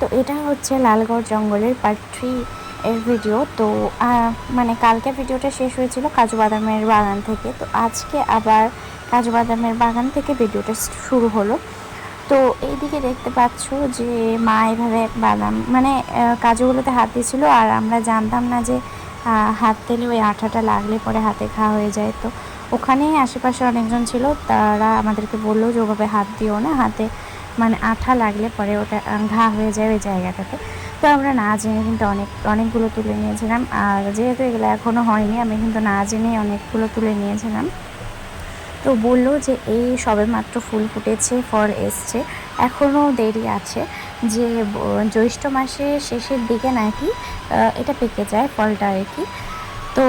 তো এটা হচ্ছে লালগড় জঙ্গলের পার্ট থ্রি এর ভিডিও তো মানে কালকে ভিডিওটা শেষ হয়েছিল কাজু বাদামের বাগান থেকে। তো আজকে আবার কাজু বাদামের বাগান থেকে ভিডিওটা শুরু হলো। তো এইদিকে দেখতে পাচ্ছ যে মা এভাবে বাদাম মানে কাজুগুলোতে হাত দিয়েছিল আর আমরা জানতাম না যে হাত দিলে ওই আঠাটা লাগলে পরে হাতে ঘা হয়ে যায়। তো ওখানেই আশেপাশে অনেকজন ছিল, তারা আমাদেরকে বলল যে ওভাবে হাত দিও না, হাতে মানে আঠা লাগলে পরে ওটা ঘা হয়ে যায় ওই জায়গাটাতে। তো আমরা না জেনে কিন্তু অনেক, অনেকগুলো তুলে নিয়েছিলাম। আর যেহেতু এগুলো এখনও হয়নি, আমি কিন্তু না জেনে অনেকগুলো তুলে নিয়েছিলাম। তো বলল যে এই সবে মাত্র ফুল ফুটেছে, ফল এসছে এখনও দেরি আছে যে জ্যৈষ্ঠ মাসের শেষের দিকে নাকি এটা পেকে যায় ফলটা আর কি। তো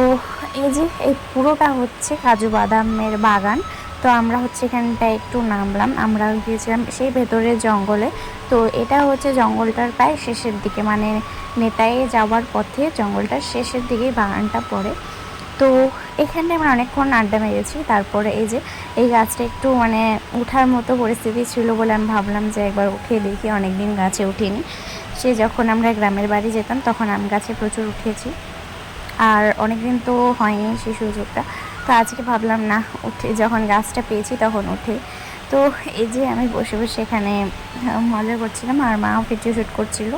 এই যে, এই পুরোটা হচ্ছে কাজু বাদামের বাগান। তো আমরা হচ্ছে এখানটা একটু নামলাম, আমরা গিয়েছিলাম সেই ভেতরের জঙ্গলে। তো এটা হচ্ছে জঙ্গলটার প্রায় শেষের দিকে মানে নেতায় যাওয়ার পথে জঙ্গলটার শেষের দিকেই বাগানটা পড়ে। তো এখানে আমরা অনেকক্ষণ আড্ডা মেরেছি, তারপরে এই যে এই গাছটা একটু মানে উঠার মতো পরিস্থিতি ছিল বলে আমি ভাবলাম যে একবার উঠে দেখি, অনেকদিন গাছে উঠিনি। সে যখন আমরা গ্রামের বাড়ি যেতাম, তখন আম গাছে প্রচুর উঠেছি। আর অনেকদিন তো হয়নি সেই সুযোগটা। তো আজকে ভাবলাম না উঠে, যখন গাছটা পেয়েছি তখন উঠে। তো এই যে আমি বসে বসে এখানে মজা করছিলাম আর মাও ভিডিও শ্যুট করছিল।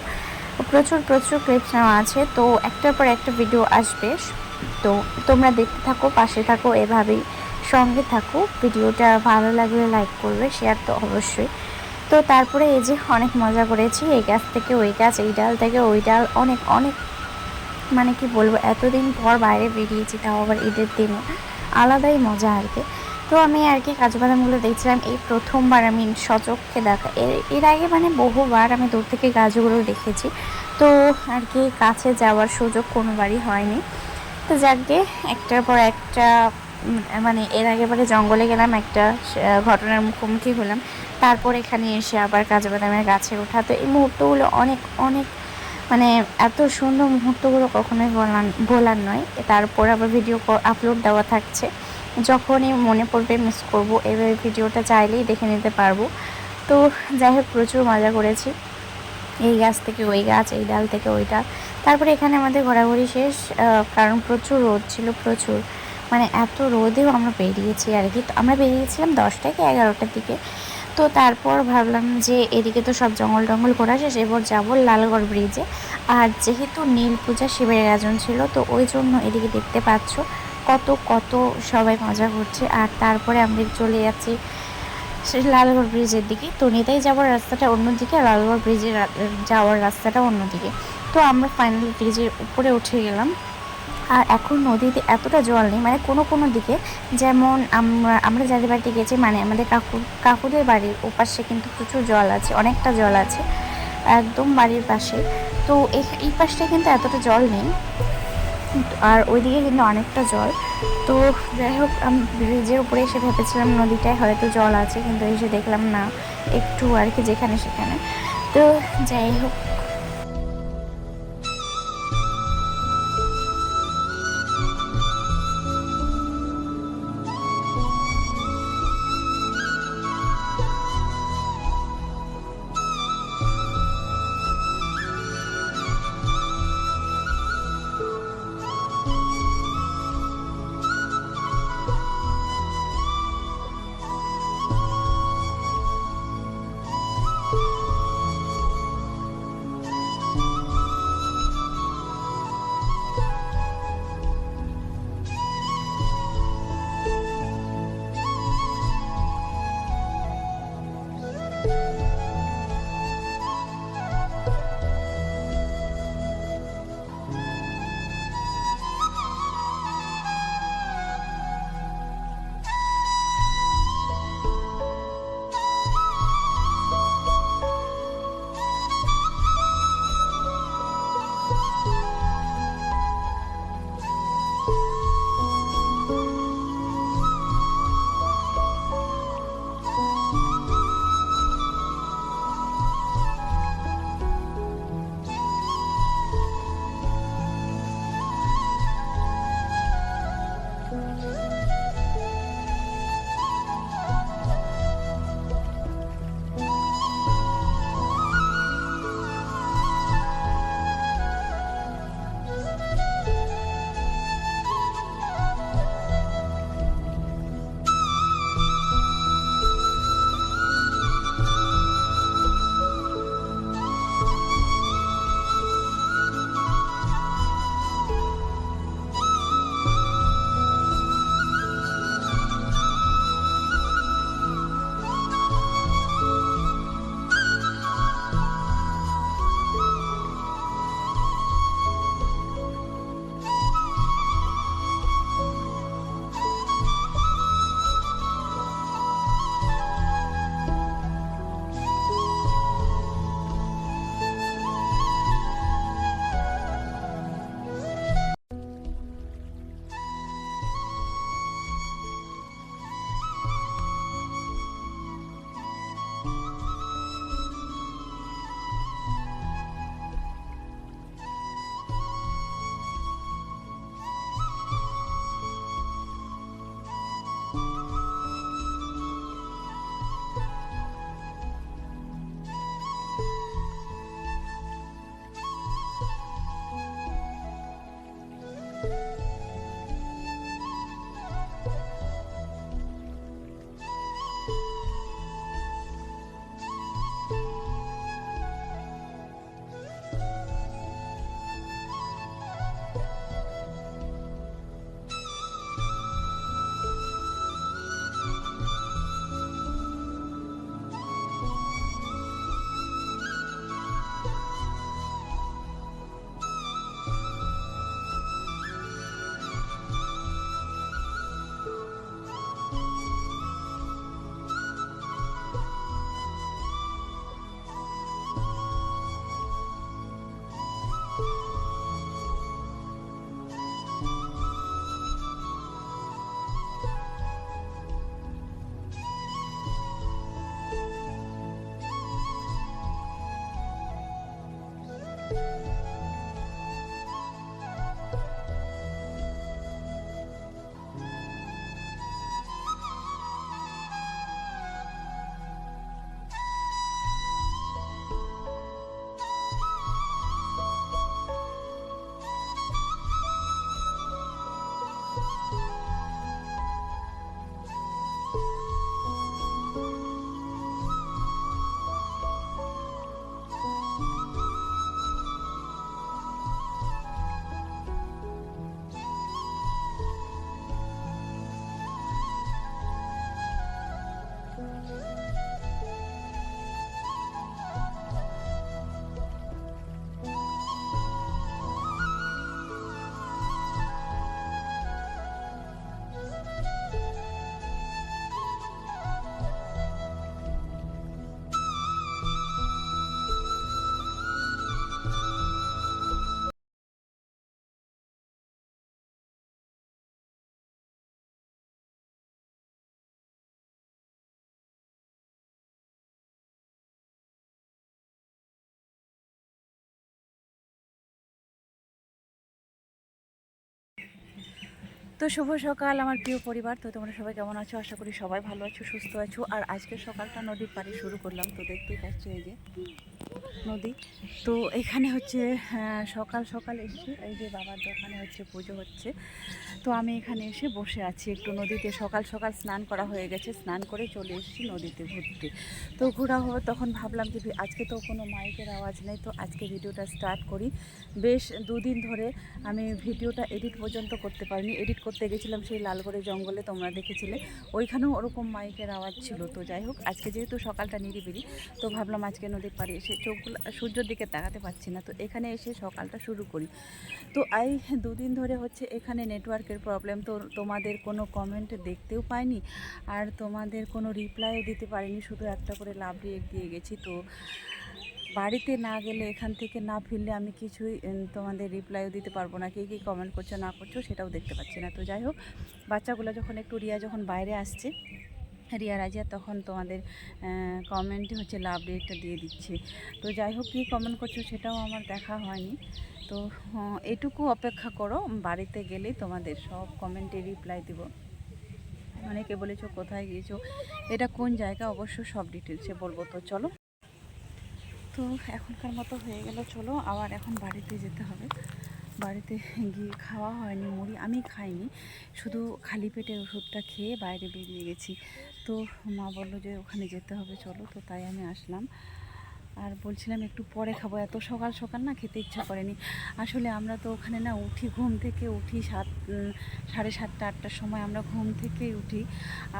প্রচুর প্রচুর ক্লিপস নেওয়া আছে। তো একটার পর একটা ভিডিও আসবে। তো তোমরা দেখতে থাকো, পাশে থাকো, এভাবেই সঙ্গে থাকো। ভিডিওটা ভালো লাগলে লাইক করবে শেয়ার তো অবশ্যই। তো তারপরে এই যে অনেক মজা করেছি। এই গাছ থেকে ওই গাছ, এই ডাল থেকে ওই ডাল, অনেক অনেক মানে কি বলব, এতদিন পর বাইরে বেরিয়েছি, তাও আবার ঈদের দিনে আলাদাই মজা আর কি। তো আমি আর কি কাজু বাদামগুলো দেখছিলাম। এই প্রথমবার আমি সচক্ষে দেখা এর এর আগে মানে বহুবার আমি দূর থেকে গাছগুলো দেখেছি। তো আর কি কাছে যাওয়ার সুযোগ কোনোবারই হয়নি। তো যাকে একটার পর একটা মানে এর আগেবারে জঙ্গলে গেলাম, একটা ঘটনার মুখোমুখি হলাম। তারপর এখানে এসে আবার কাজু বাদামের গাছে ওঠা তো এই মুহূর্তগুলো অনেক অনেক মানে এত সুন্দর মুহূর্তগুলো কখনোই বলার বলার নয়। তারপর আবার ভিডিও আপলোড দেওয়া থাকছে। যখনই মনে পড়বে মিস করব, এবার ভিডিওটা চাইলেই দেখে নিতে পারব। তো যাই হোক, প্রচুর মজা করেছি। এই গাছ থেকে ওই গাছ, এই ডাল থেকে ওই ডাল তারপরে এখানে আমাদের ঘোরাঘুরি শেষ কারণ প্রচুর রোদ ছিল, প্রচুর। মানে এত রোদেও আমরা বেরিয়েছি আর কি। আমরা বেরিয়েছিলাম দশটা কি এগারোটার দিকে। তো তারপর ভাবলাম যে এদিকে তো সব জঙ্গল টঙ্গল ঘোরা শেষ, এবার যাব লালগড় ব্রিজে আর যেহেতু নীল পূজা শিবের গাজন ছিল, তো ওই জন্য এদিকে দেখতে পাচ্ছ কত কত সবাই মজা করছে। আর তারপরে আমরা চলে যাচ্ছি লালগড় ব্রিজের দিকে। তো নিতাই যাওয়ার রাস্তাটা অন্যদিকে লালগড় ব্রিজের যাওয়ার রাস্তাটা অন্যদিকে। তো আমরা ফাইনালি ব্রিজের উপরে উঠে গেলাম। আর এখন নদীতে এতটা জল নেই মানে কোনো কোনো দিকে যেমন আমরা আমরা যাদের বাড়িতে গেছি মানে আমাদের কাকু, কাকুদের বাড়ির ওপাশে কিন্তু প্রচুর জল আছে, অনেকটা জল আছে, একদম বাড়ির পাশে। তো এই- এই পাশটা কিন্তু এতটা জল নেই, আর ওইদিকে কিন্তু অনেকটা জল। তো যাই হোক, আমি, ব্রিজের উপরে এসে ভেবেছিলাম নদীটায় হয়তো জল আছে, কিন্তু এসে দেখলাম না, একটু আর কি যেখানে সেখানে। তো যাই হোক তো শুভ সকাল আমার প্রিয় পরিবার। তো তোমরা সবাই কেমন আছো? আশা করি সবাই ভালো আছো, সুস্থ আছো। আর আজকে সকালটা নদীর পাড়ে শুরু করলাম। তো দেখতেই পাচ্ছ এই যে নদী। তো এখানে হচ্ছে সকাল সকাল এসে এই যে বাবার দোকানে হচ্ছে পুজো হচ্ছে। তো আমি এখানে এসে বসে আছি একটু নদীতে। সকাল সকাল স্নান করা হয়ে গেছে। স্নান করে চলে এসেছি নদীতে ঘুরতে। তো ঘোরা হবে তখন ভাবলাম যে আজকে তো কোনো মাইকের আওয়াজ নেই, তো আজকে ভিডিওটা স্টার্ট করি। বেশ দুদিন ধরে আমি ভিডিওটা এডিট পর্যন্ত করতে পারিনি। এডিট করতে গেছিলাম সেই লালগড়ে জঙ্গলে, তোমরা দেখেছিলে। ওইখানেও ওরকম মাইকের আওয়াজ ছিল। তো যাই হোক, আজকে যেহেতু সকালটা নিরিবিলি, তো ভাবলাম আজকে নদীর পাড়ে এসে চোখগুলো, সূর্যের দিকে তাকাতে পারছি না। তো এখানে এসে সকালটা শুরু করি। তো এই দুদিন ধরে হচ্ছে এখানে নেটওয়ার্কের প্রবলেম তো তোমাদের কোনো কমেন্ট দেখতেও পাইনি আর তোমাদের কোনো রিপ্লাইও দিতে পারিনি। শুধু একটা করে লাভ রিয়েক্ট দিয়ে গেছি। তো বাড়িতে না গেলে এখান থেকে না ফিরলে আমি কিছুই তোমাদের রিপ্লাইও দিতে পারব না। কে কী কমেন্ট করছ, না করছ, সেটাও দেখতে পাচ্ছি না। তো যাই হোক, বাচ্চাগুলো যখন একটু রিয়া যখন বাইরে আসছে রিয়া রাজিয়া তখন তোমাদের কমেন্টে হচ্ছে লাভ রেটটা দিয়ে দিচ্ছে। তো যাই হোক, কী কমেন্ট করছ সেটাও আমার দেখা হয়নি। তো এটুকু অপেক্ষা করো বাড়িতে গেলেই তোমাদের সব কমেন্টে রিপ্লাই দিব। অনেকে বলেছ, কোথায় গিয়েছো? এটা কোন জায়গা? অবশ্য সব ডিটেলসে বলব তো, চলো। তো এখনকার মতো হয়ে গেল, চলো। আবার এখন বাড়িতে যেতে হবে। বাড়িতে গিয়ে খাওয়া হয়নি, মুড়ি আমি খাইনি। শুধু খালি পেটে ওষুধটা খেয়ে বাইরে বেরিয়ে গেছি। তো মা বলল যে ওখানে যেতে হবে, চলো। তো তাই আমি আসলাম। আর বলছিলাম একটু পরে খাব। এত সকাল সকাল না খেতে ইচ্ছা করেনি। আসলে আমরা তো ওখানে না উঠি ঘুম থেকে উঠি সাত সাড়ে সাতটা, আটটার সময় আমরা ঘুম থেকেই উঠি।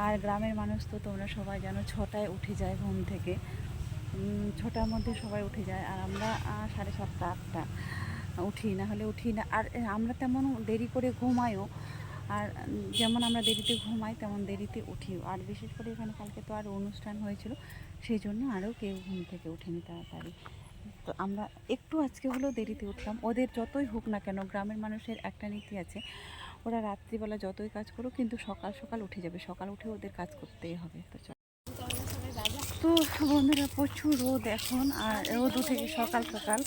আর গ্রামের মানুষ তো তোমরা সবাই জানো, ছটায় উঠে যায় ঘুম থেকে। ছটার মধ্যে সবাই উঠে যায়। আর আমরা সাড়ে সাতটা, আটটা উঠি, না হলে উঠি না। আর আমরা তেমন দেরি করে ঘুমাইও আর যেমন আমরা দেরিতে ঘুমাই, তেমন দেরিতে উঠিও। আর বিশেষ করে এখানে কালকে তো আর অনুষ্ঠান হয়েছিল, সেই জন্য আরও কেউ ঘুম থেকে উঠেনি তাড়াতাড়ি। তো আমরা একটু আজকে হলেও দেরিতে উঠলাম। ওদের যতই হোক না কেন, গ্রামের মানুষের একটা নীতি আছে, ওরা রাত্রিবেলা যতই কাজ করুক, কিন্তু সকাল সকাল উঠে যাবে। সকাল উঠে ওদের কাজ করতেই হবে। তো চলো। তো বন্ধুরা, প্রচুর রোদ এখন, আর রোদ উঠে সকাল সকাল।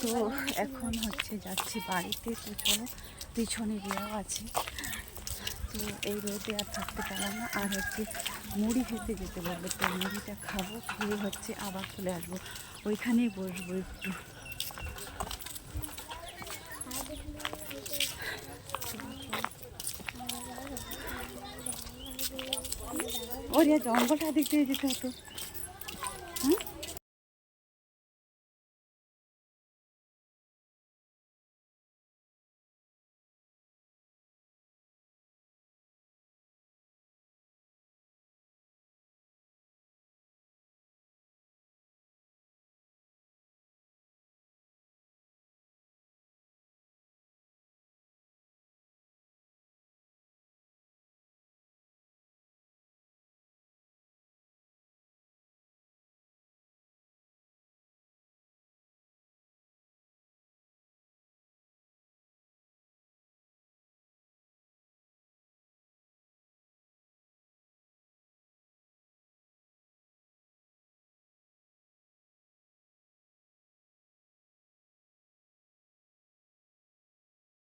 তো এখন হচ্ছে যাচ্ছি বাড়িতে। তো চলো পিছনে গিয়েও আছে। তো এই রোদে আর থাকতে পারলাম না। আর হচ্ছে মুড়ি খেতে যেতে বলল, তো মুড়িটা খাব, খেয়ে হচ্ছে আবার চলে আসব। ওইখানেই বসবো একটু। ওরিয়া জঙ্গলটা দিয়ে যেতে হতো।